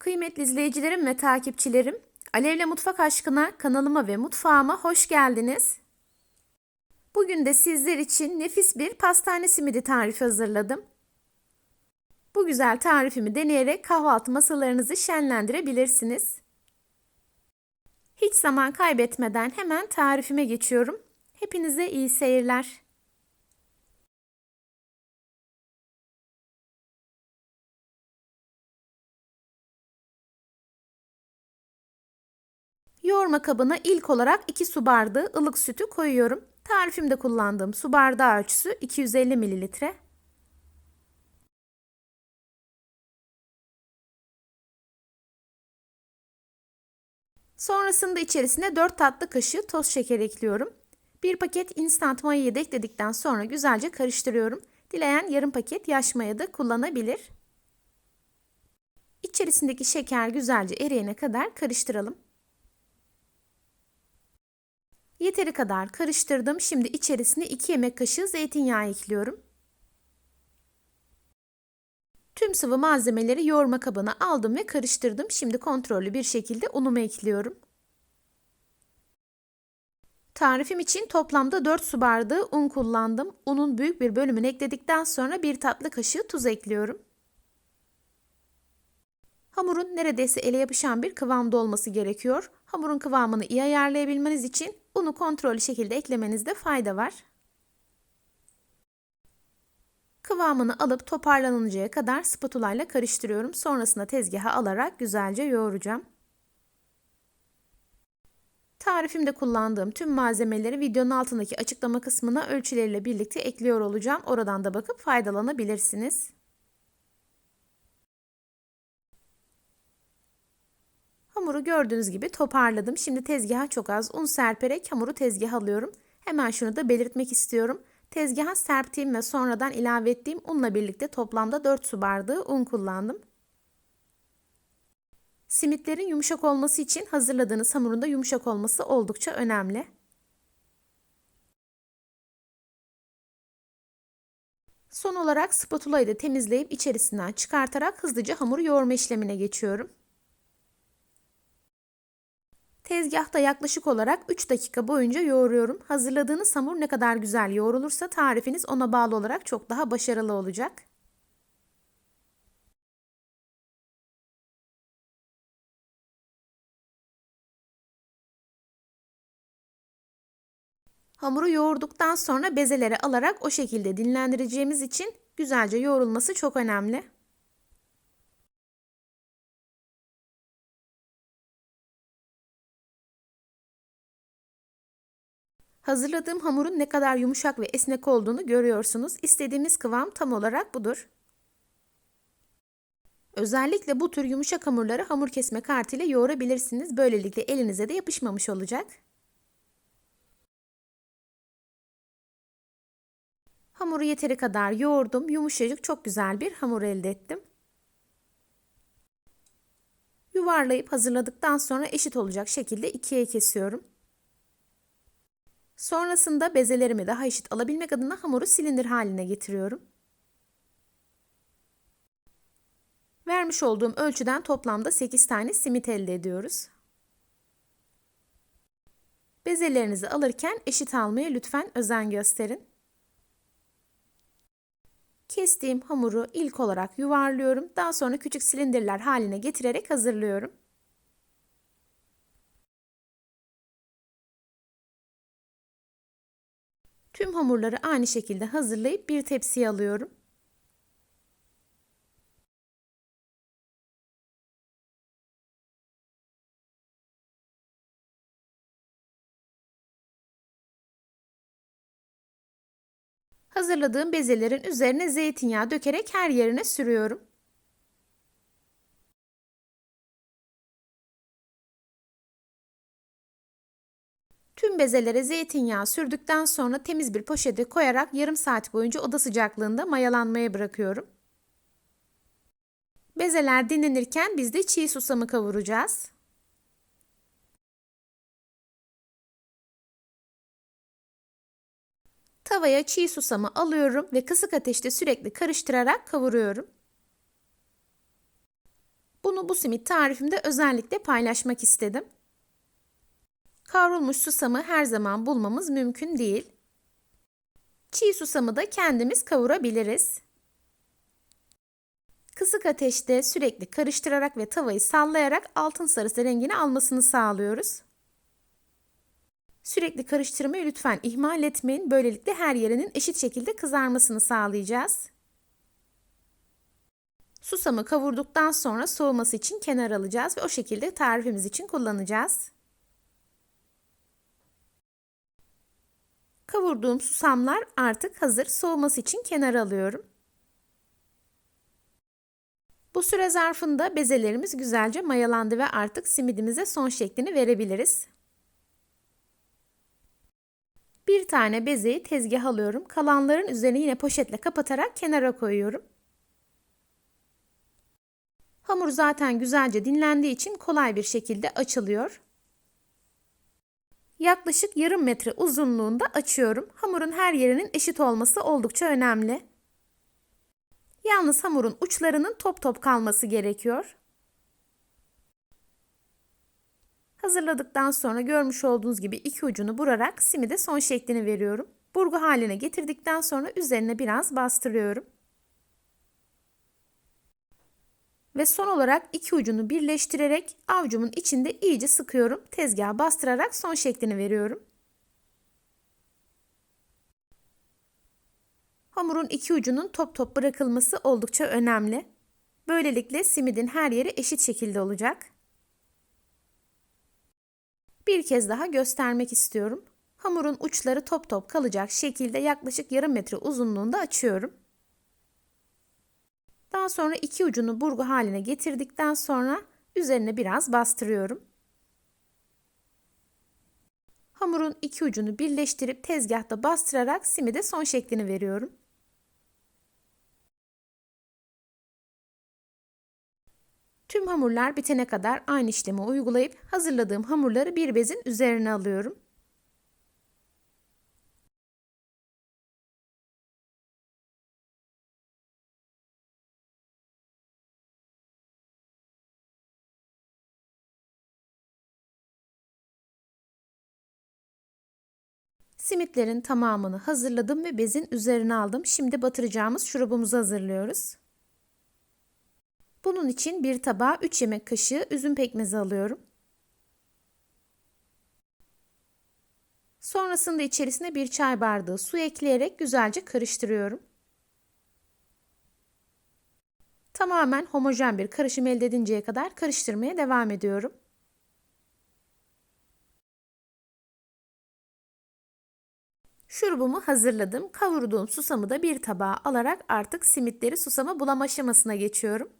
Kıymetli izleyicilerim ve takipçilerim, Alevle Mutfak Aşkına kanalıma ve mutfağıma hoş geldiniz. Bugün de sizler için nefis bir pastane simidi tarifi hazırladım. Bu güzel tarifimi deneyerek kahvaltı masalarınızı şenlendirebilirsiniz. Hiç zaman kaybetmeden hemen tarifime geçiyorum. Hepinize iyi seyirler. Yoğurma kabına ilk olarak 2 su bardağı ılık sütü koyuyorum. Tarifimde kullandığım su bardağı ölçüsü 250 mililitre. Sonrasında içerisine 4 tatlı kaşığı toz şeker ekliyorum. Bir paket instant mayayı da ekledikten sonra güzelce karıştırıyorum. Dileyen yarım paket yaş maya da kullanabilir. İçerisindeki şeker güzelce eriyene kadar karıştıralım. Yeteri kadar karıştırdım. Şimdi içerisine 2 yemek kaşığı zeytinyağı ekliyorum. Tüm sıvı malzemeleri yoğurma kabına aldım ve karıştırdım. Şimdi kontrollü bir şekilde unumu ekliyorum. Tarifim için toplamda 4 su bardağı un kullandım. Unun büyük bir bölümünü ekledikten sonra 1 tatlı kaşığı tuz ekliyorum. Hamurun neredeyse ele yapışan bir kıvamda olması gerekiyor. Hamurun kıvamını iyi ayarlayabilmeniz için unu kontrollü şekilde eklemenizde fayda var. Kıvamını alıp toparlanıncaya kadar spatula ile karıştırıyorum. Sonrasında tezgaha alarak güzelce yoğuracağım. Tarifimde kullandığım tüm malzemeleri videonun altındaki açıklama kısmına ölçüleriyle birlikte ekliyor olacağım. Oradan da bakıp faydalanabilirsiniz. Hamuru gördüğünüz gibi toparladım. Şimdi tezgaha çok az un serperek hamuru tezgaha alıyorum. Hemen şunu da belirtmek istiyorum. Tezgaha serptiğim ve sonradan ilave ettiğim unla birlikte toplamda 4 su bardağı un kullandım. Simitlerin yumuşak olması için hazırladığınız hamurun da yumuşak olması oldukça önemli. Son olarak spatulayı da temizleyip içerisinden çıkartarak hızlıca hamuru yoğurma işlemine geçiyorum. Tezgahta yaklaşık olarak 3 dakika boyunca yoğuruyorum. Hazırladığınız hamur ne kadar güzel yoğrulursa tarifiniz ona bağlı olarak çok daha başarılı olacak. Hamuru yoğurduktan sonra bezelere alarak o şekilde dinlendireceğimiz için güzelce yoğrulması çok önemli. Hazırladığım hamurun ne kadar yumuşak ve esnek olduğunu görüyorsunuz. İstediğimiz kıvam tam olarak budur. Özellikle bu tür yumuşak hamurları hamur kesme kartıyla yoğurabilirsiniz. Böylelikle elinize de yapışmamış olacak. Hamuru yeteri kadar yoğurdum. Yumuşacık çok güzel bir hamur elde ettim. Yuvarlayıp hazırladıktan sonra eşit olacak şekilde ikiye kesiyorum. Sonrasında bezelerimi daha eşit alabilmek adına hamuru silindir haline getiriyorum. Vermiş olduğum ölçüden toplamda 8 tane simit elde ediyoruz. Bezelerinizi alırken eşit almaya lütfen özen gösterin. Kestiğim hamuru ilk olarak yuvarlıyorum. Daha sonra küçük silindirler haline getirerek hazırlıyorum. Tüm hamurları aynı şekilde hazırlayıp bir tepsiye alıyorum. Hazırladığım bezelerin üzerine zeytinyağı dökerek her yerine sürüyorum. Tüm bezelere zeytinyağı sürdükten sonra temiz bir poşete koyarak yarım saat boyunca oda sıcaklığında mayalanmaya bırakıyorum. Bezeler dinlenirken biz de çiğ susamı kavuracağız. Tavaya çiğ susamı alıyorum ve kısık ateşte sürekli karıştırarak kavuruyorum. Bunu bu simit tarifimde özellikle paylaşmak istedim. Kavrulmuş susamı her zaman bulmamız mümkün değil. Çiğ susamı da kendimiz kavurabiliriz. Kısık ateşte sürekli karıştırarak ve tavayı sallayarak altın sarısı rengini almasını sağlıyoruz. Sürekli karıştırmayı lütfen ihmal etmeyin. Böylelikle her yerinin eşit şekilde kızarmasını sağlayacağız. Susamı kavurduktan sonra soğuması için kenar alacağız ve o şekilde tarifimiz için kullanacağız. Kavurduğum susamlar artık hazır. Soğuması için kenara alıyorum. Bu süre zarfında bezelerimiz güzelce mayalandı ve artık simidimize son şeklini verebiliriz. Bir tane bezeyi tezgah alıyorum. Kalanların üzerine yine poşetle kapatarak kenara koyuyorum. Hamur zaten güzelce dinlendiği için kolay bir şekilde açılıyor. Yaklaşık yarım metre uzunluğunda açıyorum. Hamurun her yerinin eşit olması oldukça önemli. Yalnız hamurun uçlarının top top kalması gerekiyor. Hazırladıktan sonra görmüş olduğunuz gibi iki ucunu burarak simide son şeklini veriyorum. Burgu haline getirdikten sonra üzerine biraz bastırıyorum. Ve son olarak iki ucunu birleştirerek avcumun içinde iyice sıkıyorum. Tezgaha bastırarak son şeklini veriyorum. Hamurun iki ucunun top top bırakılması oldukça önemli. Böylelikle simidin her yeri eşit şekilde olacak. Bir kez daha göstermek istiyorum. Hamurun uçları top top kalacak şekilde yaklaşık yarım metre uzunluğunda açıyorum. Daha sonra iki ucunu burgu haline getirdikten sonra üzerine biraz bastırıyorum. Hamurun iki ucunu birleştirip tezgahta bastırarak simide son şeklini veriyorum. Tüm hamurlar bitene kadar aynı işlemi uygulayıp hazırladığım hamurları bir bezin üzerine alıyorum. Simitlerin tamamını hazırladım ve bezin üzerine aldım. Şimdi batıracağımız şurubumuzu hazırlıyoruz. Bunun için bir tabağa 3 yemek kaşığı üzüm pekmezi alıyorum. Sonrasında içerisine bir çay bardağı su ekleyerek güzelce karıştırıyorum. Tamamen homojen bir karışım elde edinceye kadar karıştırmaya devam ediyorum. Şurubumu hazırladım. Kavurduğum susamı da bir tabağa alarak artık simitleri susama bulama aşamasına geçiyorum.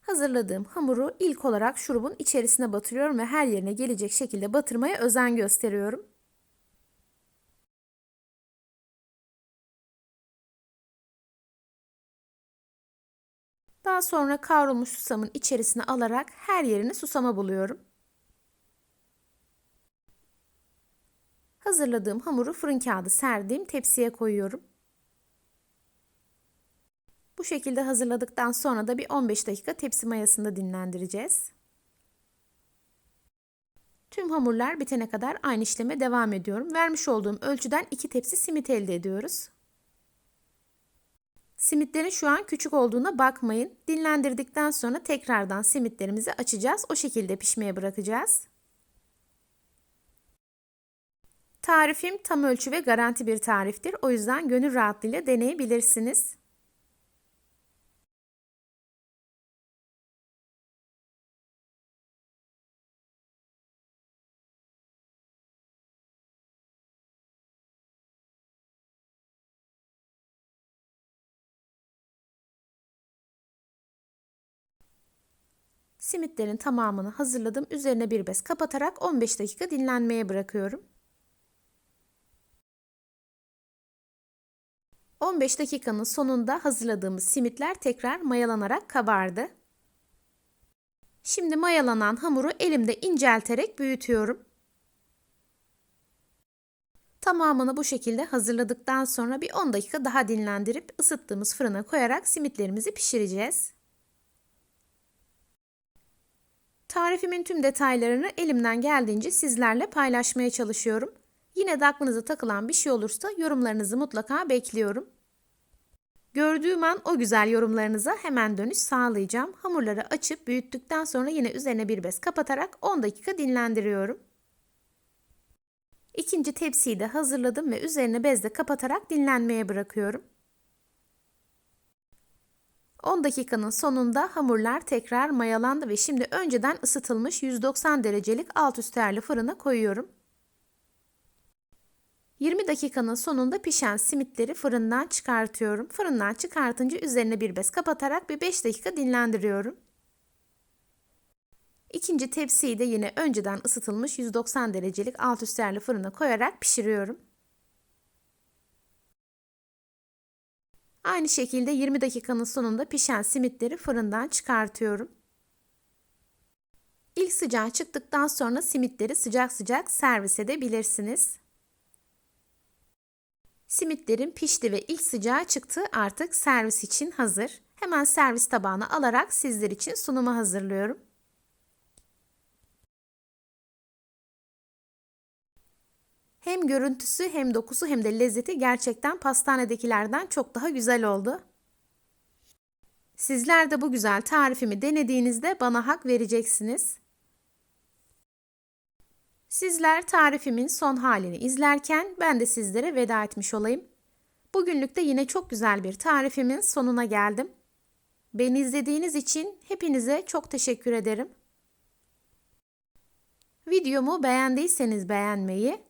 Hazırladığım hamuru ilk olarak şurubun içerisine batırıyorum ve her yerine gelecek şekilde batırmaya özen gösteriyorum. Daha sonra kavrulmuş susamın içerisine alarak her yerini susama buluyorum. Hazırladığım hamuru fırın kağıdı serdiğim tepsiye koyuyorum. Bu şekilde hazırladıktan sonra da bir 15 dakika tepsi mayasında dinlendireceğiz. Tüm hamurlar bitene kadar aynı işleme devam ediyorum. Vermiş olduğum ölçüden 2 tepsi simit elde ediyoruz. Simitlerin şu an küçük olduğuna bakmayın. Dinlendirdikten sonra tekrardan simitlerimizi açacağız. O şekilde pişmeye bırakacağız. Tarifim tam ölçü ve garanti bir tariftir. O yüzden gönül rahatlığıyla deneyebilirsiniz. Simitlerin tamamını hazırladım. Üzerine bir bez kapatarak 15 dakika dinlenmeye bırakıyorum. 15 dakikanın sonunda hazırladığımız simitler tekrar mayalanarak kabardı. Şimdi mayalanan hamuru elimde incelterek büyütüyorum. Tamamını bu şekilde hazırladıktan sonra bir 10 dakika daha dinlendirip ısıttığımız fırına koyarak simitlerimizi pişireceğiz. Tarifimin tüm detaylarını elimden geldiğince sizlerle paylaşmaya çalışıyorum. Yine de aklınıza takılan bir şey olursa yorumlarınızı mutlaka bekliyorum. Gördüğüm an o güzel yorumlarınıza hemen dönüş sağlayacağım. Hamurları açıp büyüttükten sonra yine üzerine bir bez kapatarak 10 dakika dinlendiriyorum. İkinci tepsiyi de hazırladım ve üzerine bezle kapatarak dinlenmeye bırakıyorum. 10 dakikanın sonunda hamurlar tekrar mayalandı ve şimdi önceden ısıtılmış 190 derecelik alt üst ayarlı fırına koyuyorum. 20 dakikanın sonunda pişen simitleri fırından çıkartıyorum. Fırından çıkartınca üzerine bir bez kapatarak bir 5 dakika dinlendiriyorum. İkinci tepsiyi de yine önceden ısıtılmış 190 derecelik alt üst ayarlı fırına koyarak pişiriyorum. Aynı şekilde 20 dakikanın sonunda pişen simitleri fırından çıkartıyorum. İlk sıcağı çıktıktan sonra simitleri sıcak sıcak servis edebilirsiniz. Simitlerim pişti ve ilk sıcağı çıktı artık servis için hazır. Hemen servis tabağına alarak sizler için sunuma hazırlıyorum. Hem görüntüsü hem dokusu hem de lezzeti gerçekten pastanedekilerden çok daha güzel oldu. Sizler de bu güzel tarifimi denediğinizde bana hak vereceksiniz. Sizler tarifimin son halini izlerken ben de sizlere veda etmiş olayım. Bugünlük de yine çok güzel bir tarifimin sonuna geldim. Beni izlediğiniz için hepinize çok teşekkür ederim. Videomu beğendiyseniz beğenmeyi,